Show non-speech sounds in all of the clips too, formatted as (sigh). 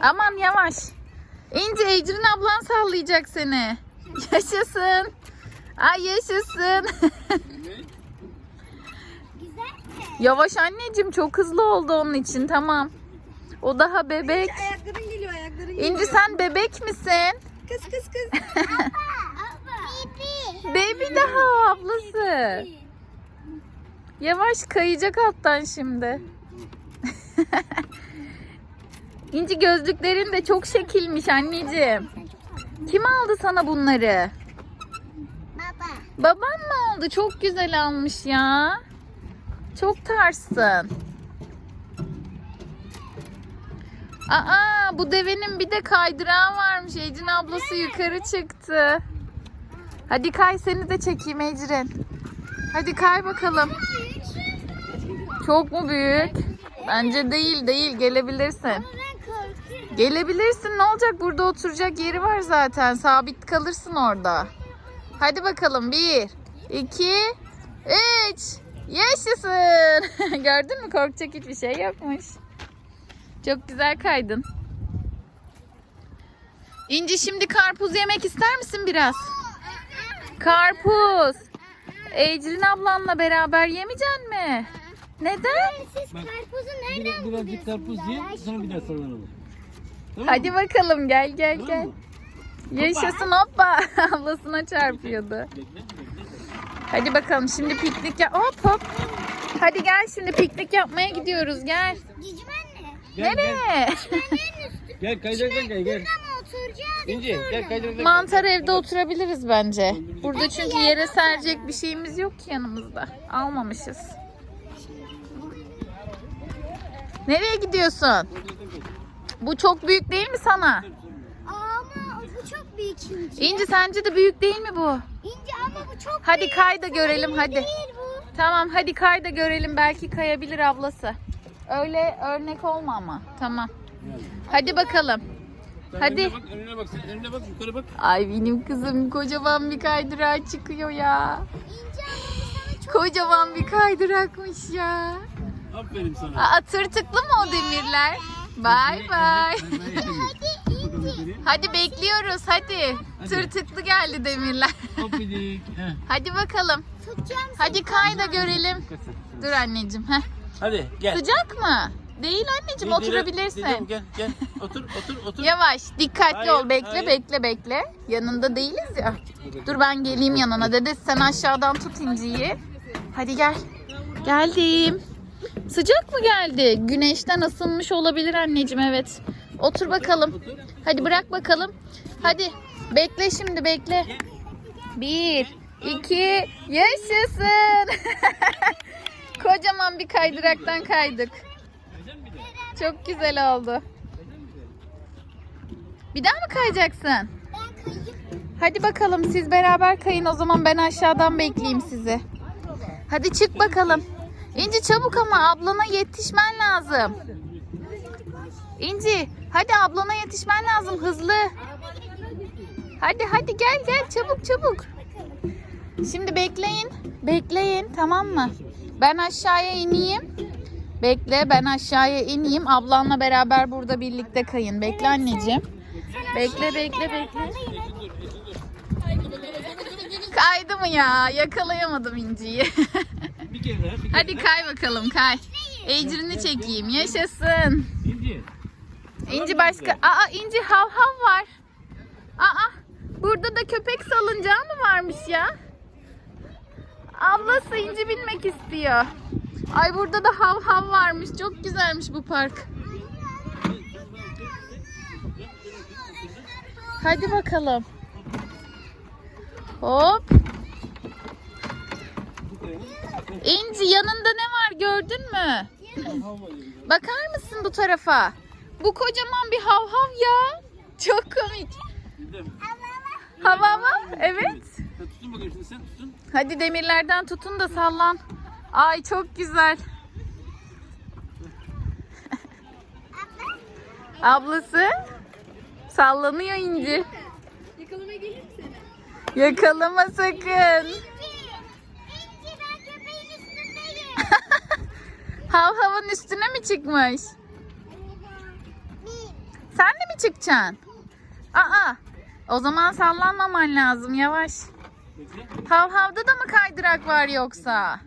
Aman yavaş. İnci Ecrin ablan sallayacak seni. Yaşasın. Ay yaşasın. Güzel mi? yavaş anneciğim çok hızlı oldu onun için tamam. O daha bebek. Ayakların geliyor ayakların geliyor. İnci sen bebek misin? Kız kız kız. (laughs) Baby daha o ablası. Yavaş kayacak alttan şimdi. (laughs) İnci gözlüklerin de çok şekilmiş anneciğim. Kim aldı sana bunları? Baba. Baban mı aldı? Çok güzel almış ya. Çok tarsın. Aa bu devenin bir de kaydırağı varmış. Ecrin ablası yukarı çıktı. Hadi kay seni de çekeyim Ecrin. Hadi kay bakalım. Çok mu büyük? Bence değil değil gelebilirsin. Gelebilirsin ne olacak burada oturacak yeri var zaten sabit kalırsın orada. Hadi bakalım bir, iki, üç. Yaşasın. (laughs) Gördün mü korkacak hiçbir şey yokmuş. Çok güzel kaydın. İnci şimdi karpuz yemek ister misin biraz? Karpuz. Ecrin ablanla beraber yemeyecek mi? Neden? Siz karpuzu nereden birazcık karpuz ye, sonra bir daha sallanalım. Tamam Hadi mı? bakalım gel gel Tamam gel. mı? Yaşasın hoppa. (laughs) Ablasına çarpıyordu. Hadi bakalım şimdi piknik yap. Hop hop. Hadi gel şimdi piknik yapmaya gidiyoruz gel. Cicim anne. Gel, gel. Nereye? Gel kaydıraktan gel, gel. İnci, gel kaydıraktan Mantar evde oturabiliriz bence. Burada çünkü yere serecek bir şeyimiz yok ki yanımızda. Almamışız. Nereye gidiyorsun? Bu çok büyük değil mi sana? Ama bu çok büyük inci. İnci sence de büyük değil mi bu? İnci ama bu çok Hadi büyük. kay da görelim Sana hadi. Değil bu. Tamam hadi kay da görelim belki kayabilir ablası. Öyle örnek olma ama. Tamam. Hadi bakalım. Sen Hadi. Önüne bak, önüne bak, sen önüne bak, yukarı bak. Ay benim kızım kocaman bir kaydırağa çıkıyor ya. İnci ama sana çok Kocaman bir kaydırakmış ya. Aferin sana. Aa, tırtıklı mı o demirler? Bay bay. Hadi bekliyoruz hadi. Hadi. Tırtıklı geldi demirler. (laughs) Hopidik. Hadi bakalım. tutacağım Hadi kay da görelim. Dur anneciğim. Heh. Hadi gel. Sıcak mı? Değil anneciğim Değil, değil, oturabilirsin. değil, Gel, gel. Otur, otur, otur. Yavaş, dikkatli Hayır, ol. Bekle, hayır. bekle, bekle. Yanında değiliz ya. Dur ben geleyim yanına. Dede sen aşağıdan tut inciyi. Hadi gel. Geldim. Sıcak mı geldi? Güneşten ısınmış olabilir anneciğim evet. Otur bakalım. Hadi bırak bakalım. Hadi. Bekle şimdi bekle. Bir, iki, yaşasın. (laughs) Kocaman bir kaydıraktan kaydık. Çok güzel oldu. Bir daha mı kayacaksın? Hadi bakalım siz beraber kayın o zaman ben aşağıdan bekleyeyim sizi. Hadi çık bakalım. İnci çabuk ama ablana yetişmen lazım. İnci hadi ablana yetişmen lazım hızlı. Hadi hadi gel gel çabuk çabuk. Şimdi bekleyin. Bekleyin tamam mı? Ben aşağıya ineyim. Bekle ben aşağıya ineyim. Ablanla beraber burada birlikte kayın. Bekle anneciğim. Bekle bekle bekle. Kaydı mı ya? Yakalayamadım inciyi. (laughs) Bir kere Hadi kay bakalım kay. Ecrini çekeyim. Yaşasın. İnci. İnci başka... Aa İnci hav hav var. Aa burada da köpek salıncağı mı varmış ya? Ablası İnci binmek istiyor. Ay burada da hav hav varmış. Çok güzelmiş bu park. Hadi bakalım. Hop. İnci yanında ne var gördün mü? Bakar mısın bu tarafa? Bu kocaman bir hav hav ya. Çok komik. Hava hava. Evet. Tutun bakayım şimdi sen tutun. Hadi demirlerden tutun da sallan. Ay çok güzel. Ablası sallanıyor İnci. Yakalamaya gelir mi seni? Yakalama sakın. İnci. İnci ben köpeğin üstündeyim. Hav havın üstüne mi çıkmış? Çıkacaksın? Aa. O zaman sallanmaman lazım yavaş. Hav havda da mı kaydırak var yoksa?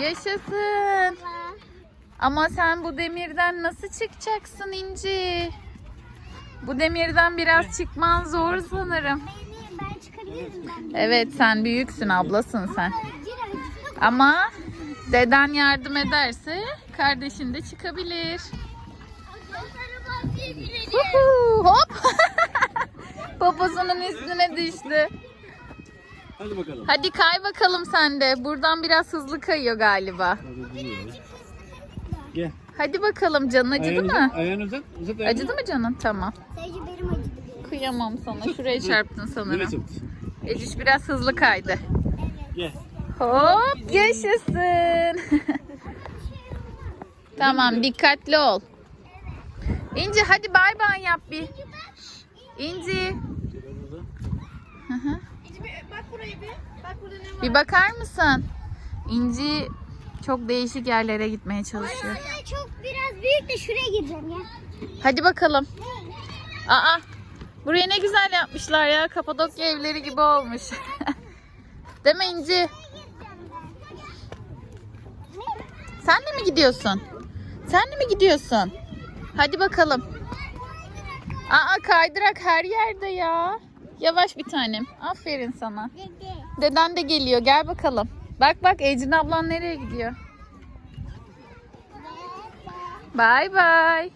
Yaşasın. Ama sen bu demirden nasıl çıkacaksın İnci? Bu demirden biraz çıkman zor sanırım. Evet sen büyüksün ablasın sen. Ama deden yardım ederse kardeşin de çıkabilir. Huhu, hop. (laughs) Poposunun üstüne düştü. Hadi bakalım. Hadi kay bakalım sen de. Buradan biraz hızlı kayıyor galiba. Gel. Hadi bakalım canın acıdı Ayağını mı? uzat. Ayağını uzat. Uzat ayağını. Acıdı mı canın? Tamam. Sadece benim acıdı. Kıyamam sana. Şuraya çarptın Nereye sanırım. çabuk? Eciş biraz hızlı kaydı. Gel. Hop yaşasın. (laughs) tamam dikkatli ol. İnci hadi bay bay yap bir. İnci. Hı hı. Bak buraya bir. Bak burada ne var? Bir bakar mısın? İnci çok değişik yerlere gitmeye çalışıyor. Anne çok biraz büyük de şuraya gireceğim ya. Hadi bakalım. Aa, burayı ne güzel yapmışlar ya. Kapadokya evleri gibi olmuş. (laughs) Değil mi İnci? Sen de mi gidiyorsun? Sen de mi gidiyorsun? Hadi bakalım. Aa kaydırak her yerde ya. Yavaş bir tanem. Aferin sana. Dede. Deden de geliyor. Gel bakalım. Bak bak Ecrin ablan nereye gidiyor? Bay bay.